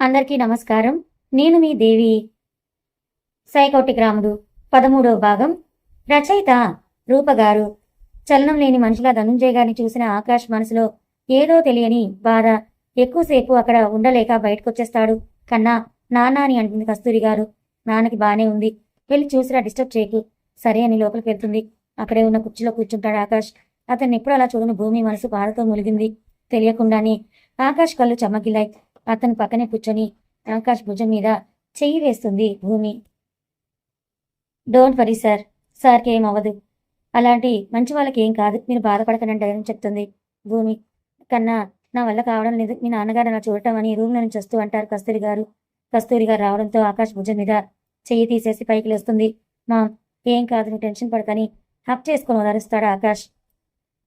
అందరికీ నమస్కారం. నేను మీ దేవి సైకోటిక్ రాముడు పదమూడవ భాగం. రచయిత రూపగారు చలనం లేని మనిషిలా ధనుంజయ గారిని చూసిన ఆకాష్ మనసులో ఏదో తెలియని బాధ. ఎక్కువసేపు అక్కడ ఉండలేక బయటకొచ్చేస్తాడు. కన్నా నాన్న అని అంటుంది కస్తూరి గారు. నాన్నకి బానే ఉంది. వెళ్ళి చూసిరా డిస్టర్బ్ చేయకు. సరే అని లోపలికి వెళ్తుంది. అక్కడే ఉన్న కుర్చీలో కూర్చుంటాడు ఆకాష్. అతన్ని ఎప్పుడు అలా చూడని భూమి మనసు బాధతో ములిగింది. తెలియకుండానే ఆకాష్ కళ్ళు చెమ్మగిల్లాయి అతను పక్కనే కూర్చొని ఆకాష్ భుజం మీద చెయ్యి వేస్తుంది భూమి. డోంట్ వరీ సార్ సార్కి ఏం అవ్వదు. అలాంటి మంచి వాళ్ళకి ఏం కాదు. మీరు బాధపడకనండి అని చెప్తుంది భూమి. కన్నా నా వల్ల కావడం లేదు. మీ నాన్నగారు అలా చూడటం అని రూమ్లో నుంచి వస్తూ అంటారు కస్తూరి గారు. కస్తూరి గారు రావడంతో ఆకాష్ భుజం మీద చెయ్యి తీసేసి పైకి లేస్తుంది. మా ఏం కాదు. నువ్వు టెన్షన్ పడకని హక్ చేసుకొని వదరుస్తాడు ఆకాష్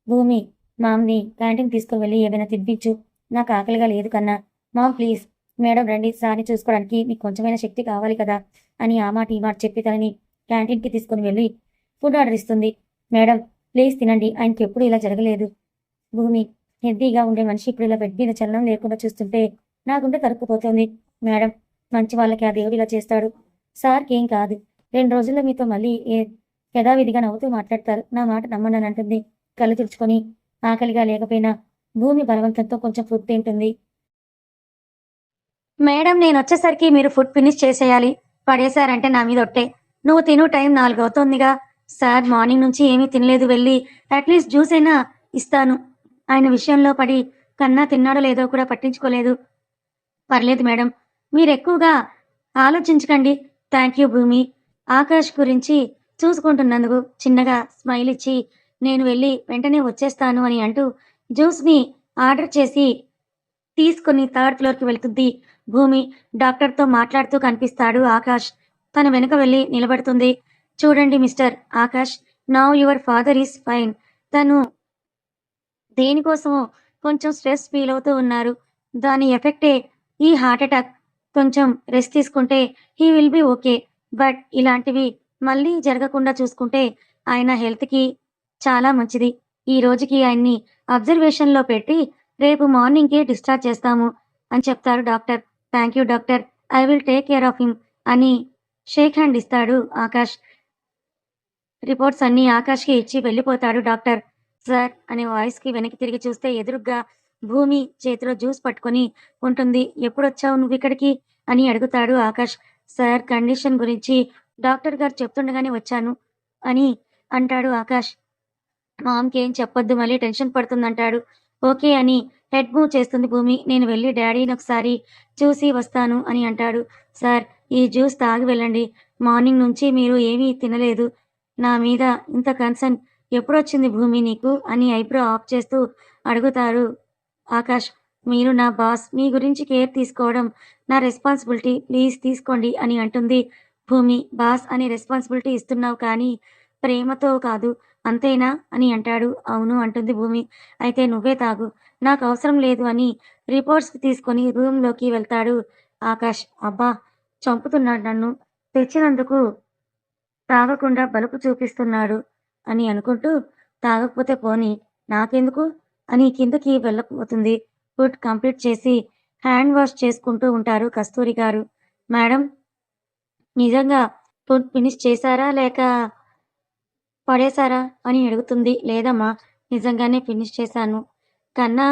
భూమి మామ్ని క్యాంటీన్ తీసుకుని వెళ్ళి ఏమైనా తినిపించు. నాకు ఆకలిగా లేదు కన్నా. మామ్ ప్లీజ్ మేడం రండి సార్ని చూసుకోవడానికి మీకు కొంచెమైన శక్తి కావాలి కదా అని ఆ మాట ఈ మాట చెప్పి తనని క్యాంటీన్కి తీసుకుని వెళ్ళి ఫుడ్ ఆర్డర్ ఇస్తుంది. మేడం ప్లీజ్ తినండి ఆయనకి ఎప్పుడు ఇలా జరగలేదు. భూమి హెల్తీగా ఉండే మనిషి ఇప్పుడు ఇలా బెడ్ మీద చలనం లేకుండా చూస్తుంటే నాకుంటే తరుక్కుపోతుంది మేడం మంచి వాళ్ళకి ఆ దేవుడు ఇలా చేస్తాడు. సార్కి ఏం కాదు. రెండు రోజుల్లో మీతో మళ్ళీ ఏ యథావిధిగా నవ్వుతూ మాట్లాడతారు. నా మాట నమ్మనని అంటుంది. కళ్ళు తుడుచుకొని ఆకలిగా లేకపోయినా భూమి బలవంతంతో కొంచెం ఫుడ్ తింటుంది. మేడం నేను వచ్చేసరికి మీరు ఫుడ్ ఫినిష్ చేసేయాలి. పడేశారంటే నా మీద ఒట్టే. నువ్వు తిను టైం నాలుగు అవుతోందిగా. సార్ మార్నింగ్ నుంచి ఏమీ తినలేదు వెళ్ళి అట్లీస్ట్ జ్యూస్ అయినా ఇస్తాను. ఆయన విషయంలో పడి కన్నా తిన్నాడో లేదో కూడా పట్టించుకోలేదు. పర్లేదు మేడం మీరు ఎక్కువగా ఆలోచించకండి. థ్యాంక్ యూ భూమి. ఆకాష్ గురించి చూసుకుంటున్నందుకు చిన్నగా స్మైల్ ఇచ్చి నేను వెళ్ళి వెంటనే వచ్చేస్తాను అని అంటూ జ్యూస్ని ఆర్డర్ చేసి తీసుకుని థర్డ్ ఫ్లోర్కి వెళ్తుంది. భూమి డాక్టర్తో మాట్లాడుతూ కనిపిస్తాడు ఆకాష్. తన వెనుక వెళ్ళి నిలబడుతుంది. చూడండి mister Aakash now your father is fine తను దేనికోసమో కొంచెం స్ట్రెస్ ఫీల్ అవుతూ ఉన్నారు. దాని ఎఫెక్టే ఈ హార్ట్ అటాక్. కొంచెం రెస్ట్ తీసుకుంటే he will be okay but ఇలాంటివి మళ్ళీ జరగకుండా చూసుకుంటే ఆయన హెల్త్కి చాలా మంచిది. ఈ రోజుకి ఆయన్ని అబ్జర్వేషన్లో పెట్టి రేపు మార్నింగ్కే డిశ్చార్జ్ చేస్తాము అని చెప్తారు doctor. Thank you doctor. I will take care of him అని షేక్ హ్యాండ్ ఇస్తాడు ఆకాష్. రిపోర్ట్స్ అన్నీ ఆకాష్కి ఇచ్చి వెళ్ళిపోతాడు డాక్టర్. సార్ అనే వాయిస్కి వెనక్కి తిరిగి చూస్తే ఎదురుగ్గా భూమి చేతిలో జ్యూస్ పట్టుకొని ఉంటుంది. ఎప్పుడొచ్చావు నువ్వు ఇక్కడికి? అని అడుగుతాడు ఆకాష్. సార్ కండిషన్ గురించి డాక్టర్ గారు చెప్తుండగానే వచ్చాను అని అంటాడు ఆకాష్. మామ్కి ఏం చెప్పొద్దు మళ్ళీ టెన్షన్ పడుతుందంటాడు. ఓకే అని హెడ్ మూవ్ చేస్తుంది భూమి. నేను వెళ్ళి డాడీని ఒకసారి చూసి వస్తాను అని అంటాడు. సార్ ఈ జ్యూస్ తాగి వెళ్ళండి. మార్నింగ్ నుంచి మీరు ఏమీ తినలేదు. నా మీద ఇంత కన్సర్న్ ఎప్పుడొచ్చింది భూమి నీకు అని ఐబ్రో ఆఫ్ చేస్తూ అడుగుతారు. ఆకాష్ మీరు నా బాస్. మీ గురించి కేర్ తీసుకోవడం నా రెస్పాన్సిబిలిటీ. ప్లీజ్ తీసుకోండి అని అంటుంది భూమి. బాస్ అనే రెస్పాన్సిబిలిటీ ఇస్తున్నావు కానీ ప్రేమతో కాదు. అంతేనా అని అంటాడు. అవును అంటుంది భూమి. అయితే నువ్వే తాగు. నాకు అవసరం లేదు అని రిపోర్ట్స్ తీసుకొని రూమ్లోకి వెళ్తాడు ఆకాష్. అబ్బా చంపుతున్నాడు నన్ను. తెచ్చినందుకు తాగకుండా బలుపు చూపిస్తున్నాడు అని అనుకుంటూ తాగకపోతే పోని నాకెందుకు? అని కిందకి వెళ్ళకపోతుంది ఫుడ్ కంప్లీట్ చేసి హ్యాండ్ వాష్ చేసుకుంటూ ఉంటారు కస్తూరి గారు. మేడం నిజంగా ఫుడ్ ఫినిష్ చేశారా లేక పడేశారా అని అడుగుతుంది. లేదమ్మా నిజంగానే ఫినిష్ చేశాను. కన్నా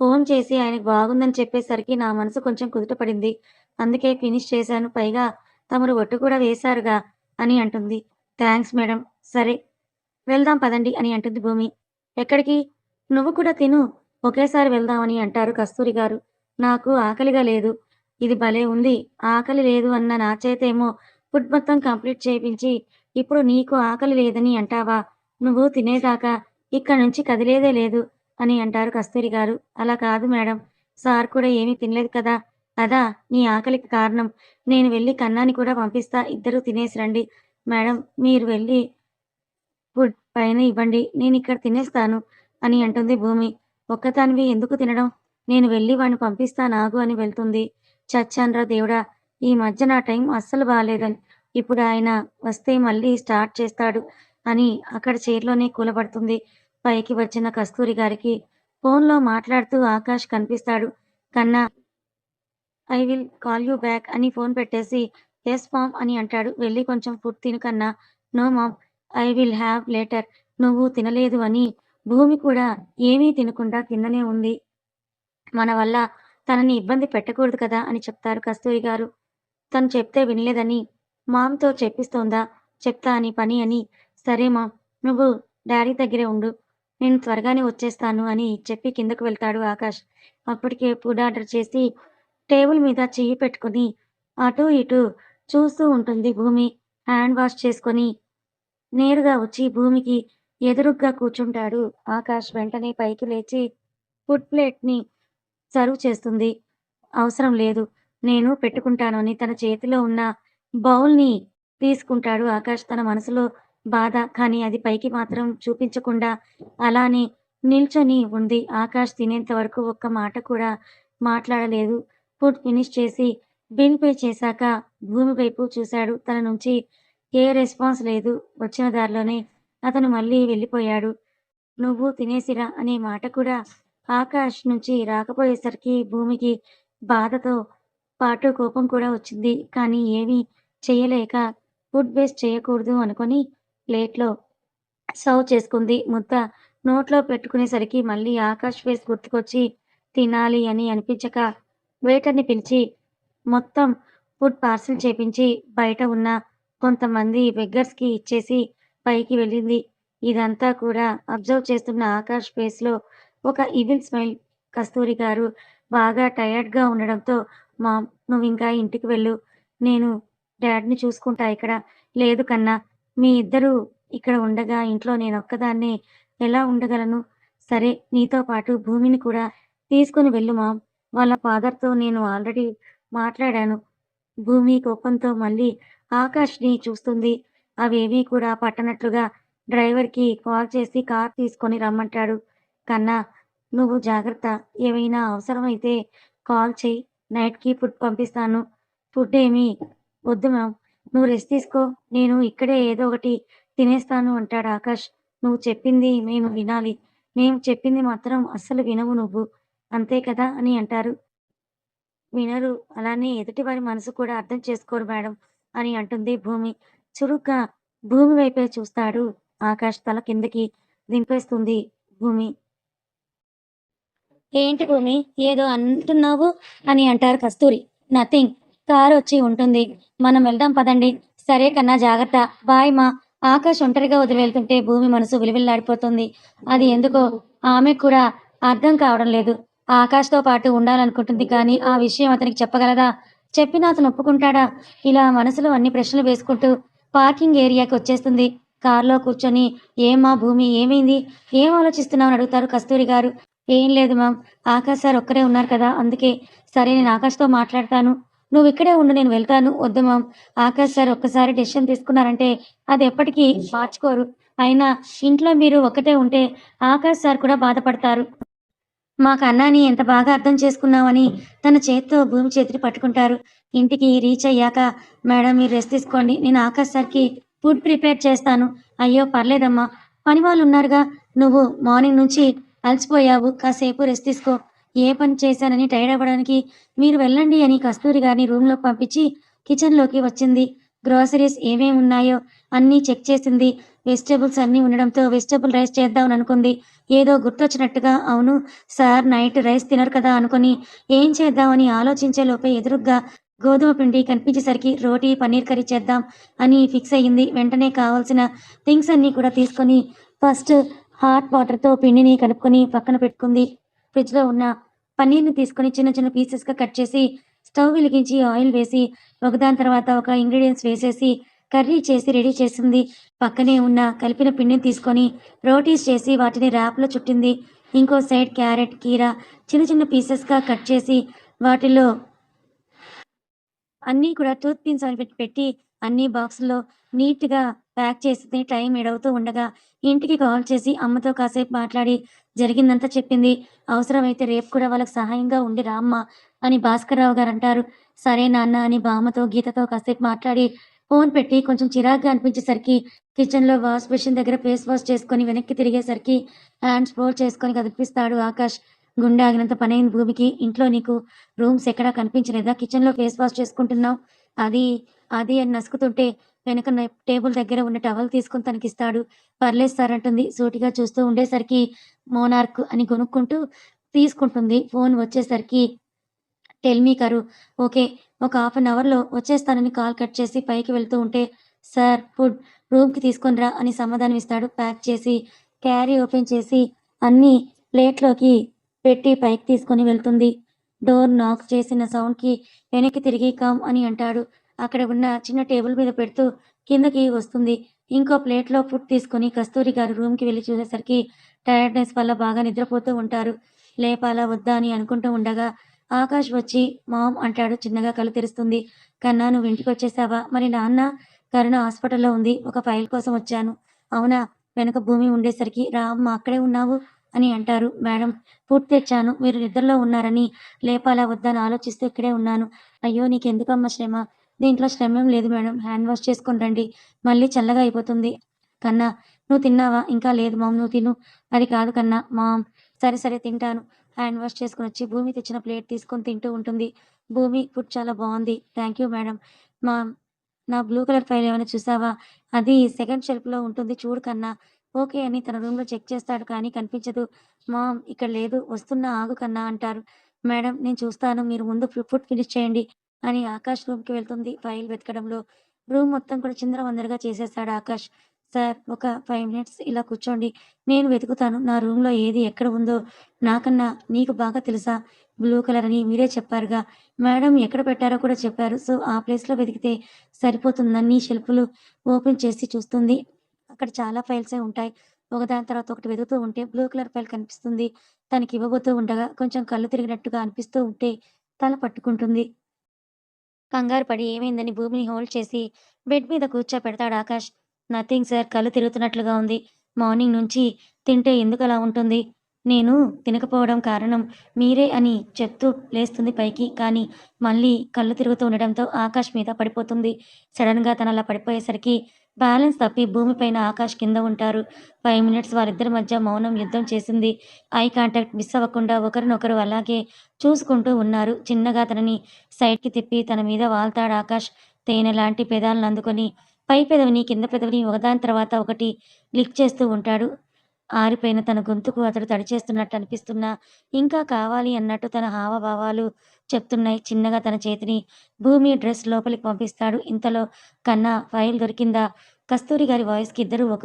ఫోన్ చేసి ఆయనకు బాగుందని చెప్పేసరికి నా మనసు కొంచెం కుదుటపడింది. అందుకే ఫినిష్ చేశాను. పైగా తమరు ఒట్టు కూడా వేశారుగా అని అంటుంది. Thanks madam. సరే వెళ్దాం పదండి అని అంటుంది భూమి. ఎక్కడికి? నువ్వు కూడా తిను. ఒకేసారి వెళ్దామని అంటారు కస్తూరి గారు. నాకు ఆకలిగా లేదు. ఇది భలే ఉంది. ఆకలి లేదు అన్న నా చేతేమో ఫుడ్ మొత్తం కంప్లీట్ చేయించి ఇప్పుడు నీకు ఆకలి లేదని అంటావా? నువ్వు తినేదాకా ఇక్కడ నుంచి కదిలేదే లేదు. అని అంటారు కస్తూరి గారు. అలా కాదు మేడం. సార్ కూడా ఏమీ తినలేదు కదా. అదా నీ ఆకలికి కారణం. నేను వెళ్ళి కన్నాని కూడా పంపిస్తా. ఇద్దరు తినేసి రండి. మేడం మీరు వెళ్ళి ఫుడ్ పైన ఇవ్వండి. నేను ఇక్కడ తినేస్తాను అని అంటుంది భూమి. ఒక్కదానివి ఎందుకు తినడం? నేను వెళ్ళి వాడిని పంపిస్తా నాగు అని వెళ్తుంది. చచ్చాన్రా దేవుడా. ఈ మధ్య నా టైం అస్సలు బాగాలేదని ఇప్పుడు ఆయన వస్తే మళ్ళీ స్టార్ట్ చేస్తాడు అని అక్కడ చైర్లోనే కూలబడుతుంది. పైకి వచ్చిన కస్తూరి గారికి ఫోన్లో మాట్లాడుతూ ఆకాష్ కనిపిస్తాడు కన్నా I will call you back అని ఫోన్ పెట్టేసి ఎస్ మామ్ అని అంటాడు. వెళ్ళి కొంచెం ఫుడ్ తిను కన్నా. No mom I will have later. నువ్వు తినలేదు అని భూమి కూడా ఏమీ తినకుండా కిందనే ఉంది. మన వల్ల తనని ఇబ్బంది పెట్టకూడదు కదా అని చెప్తారు కస్తూరి గారు. తను చెప్తే వినలేదని మామ్‌తో చెప్పిస్తోందా? చెప్తా అని పని అని. సరే మామ్ నువ్వు డాడీ దగ్గరే ఉండు. నేను త్వరగానే వచ్చేస్తాను అని చెప్పి కిందకు వెళ్తాడు ఆకాష్. అప్పటికే ఫుడ్ ఆర్డర్ చేసి టేబుల్ మీద చెయ్యి పెట్టుకొని అటు ఇటు చూస్తూ ఉంటుంది భూమి. హ్యాండ్ వాష్ చేసుకొని నేరుగా వచ్చి భూమికి ఎదురుగ్గా కూర్చుంటాడు ఆకాష్. వెంటనే పైకి లేచి ఫుడ్ ప్లేట్‌ని సర్వ్ చేస్తుంది. అవసరం లేదు. నేను పెట్టుకుంటాను అని తన చేతిలో ఉన్న బౌల్‌ని తీసుకుంటాడు ఆకాష్. తన మనసులో బాధ. కానీ అది పైకి మాత్రం చూపించకుండా అలానే నిల్చొని ఉంది. ఆకాష్ తినేంత వరకు ఒక్క మాట కూడా మాట్లాడలేదు. ఫుడ్ ఫినిష్ చేసి బిల్ పే చేశాక భూమి వైపు చూశాడు. తన నుంచి ఏ రెస్పాన్స్ లేదు. వచ్చిన దారిలోనే అతను మళ్ళీ వెళ్ళిపోయాడు. నువ్వు తినేసిరా అనే మాట కూడా ఆకాష్ నుంచి రాకపోయేసరికి భూమికి బాధతో పాటు కోపం కూడా వచ్చింది. కానీ ఏమీ చేయలేక ఫుడ్ వేస్ట్ చేయకూడదు అనుకొని ప్లేట్‌లో సర్వ్ చేసుకుంది. ముద్ద నోట్లో పెట్టుకునేసరికి మళ్ళీ ఆకాష్ ఫేస్ గుర్తుకొచ్చి తినాలి అని అనిపించక వెయిటర్‌ని పిలిచి మొత్తం ఫుడ్ పార్సెల్ చేపించి బయట ఉన్న కొంతమంది బెగ్గర్స్‌కి ఇచ్చేసి పైకి వెళ్ళింది. ఇదంతా కూడా అబ్జర్వ్ చేస్తున్న ఆకాష్ ఫేస్‌లో ఒక ఈవిల్ స్మైల్. కస్తూరి గారు బాగా టయర్డ్‌గా ఉండడంతో మాము ఇంకా ఇంటికి వెళ్ళు. నేను డాడ్‌ని చూసుకుంటా ఇక్కడ. లేదు కన్నా మీ ఇద్దరూ ఇక్కడ ఉండగా ఇంట్లో నేనొక్కదాన్నే ఎలా ఉండగలను? సరే నీతో పాటు భూమిని కూడా తీసుకొని వెళ్ళు మామ్. వాళ్ళ ఫాదర్‌తో నేను ఆల్రెడీ మాట్లాడాను. భూమి కోపంతో మళ్ళీ ఆకాష్‌ని చూస్తుంది. అవేవీ కూడా పట్టనట్లుగా డ్రైవర్‌కి కాల్ చేసి కార్ తీసుకొని రమ్మంటాడు. కన్నా నువ్వు జాగ్రత్త. ఏమైనా అవసరమైతే కాల్ చేయి నైట్‌కి ఫుడ్ పంపిస్తాను. ఫుడ్ ఏమీ వద్దు మ్యామ్ నువ్వు రెస్ట్ తీసుకో. నేను ఇక్కడే ఏదో ఒకటి తినేస్తాను అంటాడు ఆకాష్. నువ్వు చెప్పింది మేము వినాలి. మేము చెప్పింది మాత్రం అస్సలు వినవు నువ్వు. అంతే కదా అని అంటారు. వినరు. అలానే ఎదుటి వారి మనసు కూడా అర్థం చేసుకోరు మేడం అని అంటుంది భూమి. చురుగ్గా భూమి వైపే చూస్తాడు ఆకాష్. తల కిందకి దింపేస్తుంది భూమి. ఏంటి భూమి ఏదో అంటున్నావు? అని అంటారు కస్తూరి. నథింగ్. కారు వచ్చి ఉంటుంది. మనం వెళ్దాం పదండి. సరే కన్నా జాగ్రత్త. బాయ్ మా. ఆకాష్ ఒంటరిగా వదిలి వెళ్తుంటే భూమి మనసు విలువిల్లాడిపోతుంది అది ఎందుకో ఆమె కూడా అర్థం కావడం లేదు. ఆకాష్‌తో పాటు ఉండాలనుకుంటుంది కానీ ఆ విషయం అతనికి చెప్పగలదా? చెప్పినా అతను ఒప్పుకుంటాడా? ఇలా మనసులో అన్ని ప్రశ్నలు వేసుకుంటూ పార్కింగ్ ఏరియాకి వచ్చేస్తుంది. కార్‌లో కూర్చొని ఏమా భూమి ఏమైంది? ఏం ఆలోచిస్తున్నావు? అని అడుగుతారు కస్తూరి గారు. ఏం లేదు మామ్. ఆకాష్ సార్ ఒక్కరే ఉన్నారు కదా! అందుకే. సరే నేను ఆకాష్‌తో మాట్లాడతాను. నువ్వు ఇక్కడే ఉండు నేను వెళ్తాను. వద్దు మామ్. ఆకాష్ సార్ ఒక్కసారి డెసిషన్ తీసుకున్నారంటే అది ఎప్పటికీ మార్చుకోరు. అయినా ఇంట్లో మీరు ఒకటే ఉంటే ఆకాష్ సార్ కూడా బాధపడతారు. మా కన్నాని ఎంత బాగా అర్థం చేసుకున్నావని తన చేత్తో భూమి చేతిని పట్టుకుంటారు. ఇంటికి రీచ్ అయ్యాక మేడం మీరు రెస్ట్ తీసుకోండి. నేను ఆకాష్ సార్‌కి ఫుడ్ ప్రిపేర్ చేస్తాను. అయ్యో పర్లేదమ్మా. పని వాళ్ళు ఉన్నారుగా నువ్వు మార్నింగ్ నుంచి అలసిపోయావు. కాసేపు రెస్ట్ తీసుకో. ఏ పని చేశానని టైర్డ్ అవ్వడానికి మీరు వెళ్ళండి అని కస్తూరి గారిని రూమ్‌లోకి పంపించి కిచెన్‌లోకి వచ్చింది. గ్రోసరీస్ ఏమేమి ఉన్నాయో అన్నీ చెక్ చేసింది. వెజిటేబుల్స్ అన్నీ ఉండడంతో వెజిటేబుల్ రైస్ చేద్దామని అనుకుంది. ఏదో గుర్తొచ్చినట్టుగా అవును సార్ నైట్ రైస్ తినరు కదా అనుకొని ఏం చేద్దామని ఆలోచించే లోపే ఎదురుగ్గా గోధుమ పిండి కనిపించేసరికి రోటీ, పన్నీర్ కర్రీ చేద్దాం అని ఫిక్స్ అయ్యింది. వెంటనే కావాల్సిన థింగ్స్ అన్నీ కూడా తీసుకొని ఫస్ట్ హాట్ వాటర్‌తో పిండిని కలుపుకొని పక్కన పెట్టుకుంది. ఫ్రిడ్జ్‌లో ఉన్న పన్నీర్‌ని తీసుకొని చిన్న చిన్న పీసెస్‌గా కట్ చేసి స్టవ్ వెలిగించి ఆయిల్ వేసి ఒకదాని తర్వాత ఒక ఇంగ్రీడియంట్స్ వేసేసి కర్రీ చేసి రెడీ చేసింది. పక్కనే ఉన్న కలిపిన పిండిని తీసుకొని రోటీస్ చేసి వాటిని ర్యాప్‌లో చుట్టింది. ఇంకో సైడ్ క్యారెట్, కీరా చిన్న చిన్న పీసెస్‌గా కట్ చేసి వాటిలో అన్నీ కూడా టూత్ పిన్స్ అని పెట్టి పెట్టి బాక్స్లో నీట్‌గా ప్యాక్ చేసింది. టైం ఏడవుతూ ఉండగా ఇంటికి కాల్ చేసి అమ్మతో కాసేపు మాట్లాడి జరిగిందంతా చెప్పింది. అవసరమైతే రేపు కూడా వాళ్ళకి సహాయంగా ఉండి రా అని భాస్కర్‌రావు గారు అంటారు. సరే నాన్న అని బామ్మతో, గీతతో కాసేపు మాట్లాడి ఫోన్ పెట్టి కొంచెం చిరాగ్గా అనిపించేసరికి కిచెన్‌లో వాష్ బేసిన్ దగ్గర ఫేస్ వాష్ చేసుకొని వెనక్కి తిరిగేసరికి హ్యాండ్స్ ఫోల్డ్ చేసుకొని కనిపిస్తాడు ఆకాష్. గుండె ఆగినంత పనైంది భూమికి. ఇంట్లో నీకు రూమ్స్ ఎక్కడా కనిపించలేదా? కిచెన్‌లో ఫేస్ వాష్ చేసుకుంటున్నావు. అది, అది అని నసుకుతుంటే వెనక టేబుల్ దగ్గర ఉన్న టవల్ తీసుకొని తనకిస్తాడు. పర్లేదు సార్ అంటుంది. సూటిగా చూస్తూ ఉండేసరికి మోనార్క్ అని కొనుక్కుంటూ తీసుకుంటుంది. ఫోన్ వచ్చేసరికి టెల్ మీ కరు. ఓకే. ఒక హాఫ్ అన్ అవర్‌లో వచ్చేస్తానని కాల్ కట్ చేసి పైకి వెళ్తూ ఉంటే, సార్ ఫుడ్ రూమ్‌కి తీసుకొని రా అని సమాధానం ఇస్తాడు. ప్యాక్ చేసి క్యారీ ఓపెన్ చేసి అన్ని ప్లేట్‌లోకి పెట్టి పైకి తీసుకొని వెళ్తుంది. డోర్ నాక్ చేసిన సౌండ్‌కి వెనక్కి తిరిగి కామ్ అని అంటాడు. అక్కడ ఉన్న చిన్న టేబుల్ మీద పెడుతూ కిందకి వస్తుంది. ఇంకో ప్లేట్‌లో ఫుడ్ తీసుకొని కస్తూరి గారు రూమ్‌కి వెళ్ళి చూసేసరికి టైర్డ్‌నెస్ వల్ల బాగా నిద్రపోతూ ఉంటారు. లేపాలా వద్దా అని అనుకుంటూ ఉండగా ఆకాష్ వచ్చి మామ్ అంటాడు. చిన్నగా కళ్ళు తెరుస్తుంది. కన్నా నువ్వు ఇంటికి వచ్చేసావా మరి నాన్న? కరుణ హాస్పిటల్‌లో ఉంది. ఒక ఫైల్ కోసం వచ్చాను. అవునా? వెనక భూమి ఉండేసరికి రా అమ్మ అక్కడే ఉన్నావు అని అంటారు. మేడం ఫుడ్ తెచ్చాను. మీరు నిద్రలో ఉన్నారని లేపాలా వద్దా అని ఆలోచిస్తూ ఇక్కడే ఉన్నాను. అయ్యో! నీకెందుకమ్మ శ్రమ? దీంట్లో శ్రమం లేదు మేడం. హ్యాండ్ వాష్ చేసుకొని రండి. మళ్ళీ చల్లగా అయిపోతుంది. కన్నా నువ్వు తిన్నావా? ఇంకా లేదు మామ్ నువ్వు తిను. అది కాదు కన్నా. మామ్ సరే సరే తింటాను. హ్యాండ్ వాష్ చేసుకొనొచ్చి భూమి తెచ్చిన ప్లేట్ తీసుకొని తింటూ ఉంటుంది. భూమి ఫుడ్ చాలా బాగుంది థ్యాంక్ యూ మేడం. మా నా బ్లూ కలర్ ఫైల్ ఏమైనా చూసావా? అది సెకండ్ షెల్ఫ్‌లో ఉంటుంది చూడు కన్నా. ఓకే అని తన రూమ్‌లో చెక్ చేస్తాడు కానీ కనిపించదు. మామ్ ఇక్కడ లేదు. వస్తున్నా ఆగు కన్నా అంటారు. మేడం నేను చూస్తాను. మీరు ముందు ఫుడ్ ఫినిష్ చేయండి అని ఆకాష్ రూమ్‌కి వెళ్తుంది ఫైల్ వెతకడంలో. రూమ్ మొత్తం కూడా చిందరవందరగా చేసేస్తాడు ఆకాష్. సార్ ఒక ఫైవ్ మినిట్స్ ఇలా కూర్చోండి. నేను వెతుకుతాను. నా రూమ్‌లో ఏది ఎక్కడ ఉందో నాకన్నా నీకు బాగా తెలుసా? బ్లూ కలర్ అని మీరే చెప్పారుగా. మేడం ఎక్కడ పెట్టారో కూడా చెప్పారు. సో, ఆ ప్లేస్‌లో వెతికితే సరిపోతుందని షెల్ఫ్‌లు ఓపెన్ చేసి చూస్తుంది. అక్కడ చాలా ఫైల్సే ఉంటాయి. ఒకదాని తర్వాత ఒకటి వెతుకుతూ ఉంటే బ్లూ కలర్ ఫైల్ కనిపిస్తుంది. తనకి ఇవ్వబోతూ ఉండగా కొంచెం కళ్ళు తిరిగినట్టుగా అనిపిస్తూ ఉంటే తల పట్టుకుంటుంది. కంగారు పడి ఏమైందని భూమిని హోల్డ్ చేసి బెడ్ మీద కూర్చోపెడతాడు ఆకాష్. నథింగ్ సార్ కళ్ళు తిరుగుతున్నట్లుగా ఉంది. మార్నింగ్ నుంచి తింటే ఎందుకలా ఉంటుంది? నేను తినకపోవడం కారణం మీరే అని చెప్తూ లేస్తుంది పైకి. కానీ మళ్ళీ కళ్ళు తిరుగుతూ ఉండడంతో ఆకాష్ మీద పడిపోతుంది. సడెన్‌గా తనలా పడిపోయేసరికి బ్యాలెన్స్ తప్పి భూమిపైన ఆకాష్ కింద ఉంటారు. ఫైవ్ మినిట్స్ వారిద్దరి మధ్య మౌనం యుద్ధం చేసింది. ఐ కాంటాక్ట్ మిస్ అవ్వకుండా ఒకరినొకరు అలాగే చూసుకుంటూ ఉన్నారు. చిన్నగా తనని సైడ్‌కి తిప్పి తన మీద వాల్తాడు ఆకాష్. తేనె లాంటి పెదాలను అందుకొని పై పెదవిని, కింద పెదవిని ఒకదాని తర్వాత ఒకటి లిక్ చేస్తూ ఉంటాడు. ఆరిపోయిన తన గొంతుకు అతడు తడిచేస్తున్నట్టు అనిపిస్తున్నా ఇంకా కావాలి అన్నట్టు తన హావభావాలు చెప్తున్నాయి. చిన్నగా తన చేతిని భూమి డ్రెస్ లోపలికి పంపిస్తాడు. ఇంతలో కన్నా ఫైల్ దొరికిందా? కస్తూరి గారి వాయిస్‌కి ఇద్దరు ఒక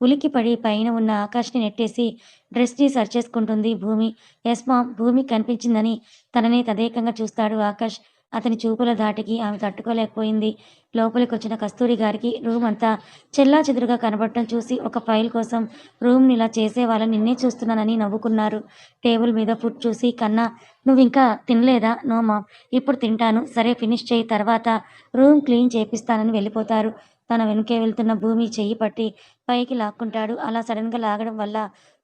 ఉలిక్కిపడి పైన ఉన్న ఆకాష్‌ని నెట్టేసి డ్రెస్‌ని సరిచేసుకుంటుంది భూమి. ఎస్ మామ్ భూమి కనిపించిందని తననే తదేకంగా చూస్తాడు ఆకాష్. అతని చూపుల ధాటికి ఆమె తట్టుకోలేకపోయింది. లోపలికి వచ్చిన కస్తూరి గారికి రూమ్ అంతా చెల్లా చెదురుగా కనబడటం చూసి ఒక ఫైల్ కోసం రూమ్‌ని ఇలా చేసేవాళ్ళని నిన్నే చూస్తున్నానని నవ్వుకున్నారు. టేబుల్ మీద ఫుడ్ చూసి కన్నా నువ్వింకా తినలేదా? నో మామ్ ఇప్పుడు తింటాను. సరే ఫినిష్ చేయి తర్వాత రూమ్ క్లీన్ చేపిస్తానని వెళ్ళిపోతారు. తన వెనుకే వెళ్తున్న భూమి చెయ్యి పట్టి పైకి లాక్కుంటాడు. అలా సడన్గా లాగడం వల్ల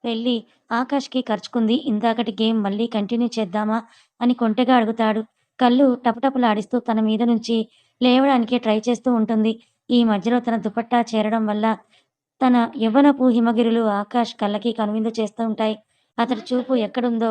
వెళ్ళి ఆకాష్‌కి కరుచుకుంది. ఇందాకటి గేమ్ మళ్ళీ కంటిన్యూ చేద్దామా? అని కొంటెగా అడుగుతాడు. కళ్ళు టపటపలాడిస్తూ తన మీద నుంచి లేవడానికి ట్రై చేస్తూ ఉంటుంది. ఈ మధ్యలో తన దుపట్టా చేరడం వల్ల తన యవ్వనపు హిమగిరులు ఆకాష్ కళ్ళకి కనువిందు చేస్తూ ఉంటాయి. అతడి చూపు ఎక్కడుందో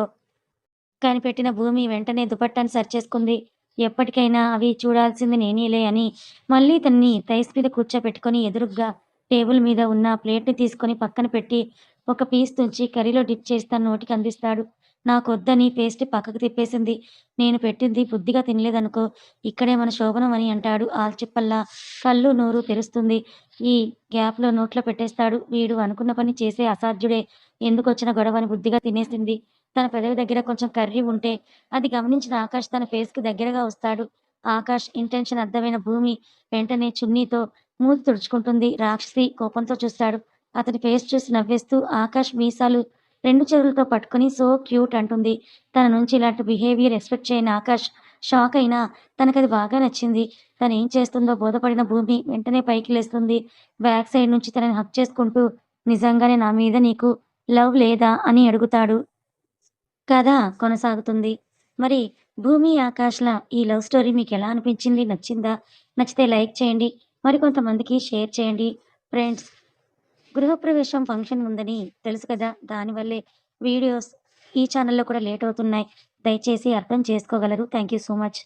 కనిపెట్టిన భూమి వెంటనే దుపట్టాని సరిచేసుకుంది. ఎప్పటికైనా అవి చూడాల్సింది నేనేలే అని మళ్ళీ తన్ని టైస్ మీద కూర్చోపెట్టుకొని ఎదురుగ్గా టేబుల్ మీద ఉన్న ప్లేట్‌ని తీసుకొని పక్కన పెట్టి ఒక పీస్ తుంచి కర్రీలో డిప్ చేసి తన నోటికి అందిస్తాడు. నాకొద్దని పేస్ట్ పక్కకు తిప్పేసింది. నేను పెట్టింది బుద్ధిగా తినలేదనుకో ఇక్కడే మన శోభనం అని అంటాడు ఆల్చిప్పల్లా. కళ్ళు, నోరు తెరుస్తుంది. ఈ గ్యాప్‌లో నోట్లో పెట్టేస్తాడు. వీడు అనుకున్న పని చేసే అసాధ్యుడే. ఎందుకొచ్చిన గొడవ అని బుద్ధిగా తినేసింది. తన పెదవి దగ్గర కొంచెం కర్రీ ఉంటే అది గమనించిన ఆకాష్ తన ఫేస్‌కి దగ్గరగా వస్తాడు. ఆకాష్ ఇంటెన్షన్ అర్థమైన భూమి వెంటనే చున్నీతో మూతి తుడుచుకుంటుంది. రాక్షసి కోపంతో చూస్తాడు. అతని ఫేస్ చూసి నవ్వేస్తూ ఆకాష్ మీసాలు రెండు చేతులతో పట్టుకొని సో క్యూట్ అంటుంది. తన నుంచి ఇలాంటి బిహేవియర్ ఎక్స్‌పెక్ట్ చేయని ఆకాష్ షాక్ అయినా తనకది బాగా నచ్చింది. తను ఏం చేస్తుందో బోధపడిన భూమి వెంటనే పైకి లేస్తుంది. బ్యాక్ సైడ్ నుంచి తనని హక్ చేసుకుంటూ నిజంగానే నా మీద నీకు లవ్ లేదా? అని అడుగుతాడు. కథ కొనసాగుతుంది. మరి భూమి, ఆకాష్‌ల ఈ లవ్ స్టోరీ మీకు ఎలా అనిపించింది? నచ్చిందా? నచ్చితే లైక్ చేయండి. మరికొంతమందికి షేర్ చేయండి. ఫ్రెండ్స్ గృహప్రవేశం ఫంక్షన్ ఉందని తెలుసు కదా! దానివల్లే వీడియోస్ ఈ ఛానల్లో కూడా లేట్ అవుతున్నాయి. దయచేసి అర్థం చేసుకోగలరు. Thank you so much.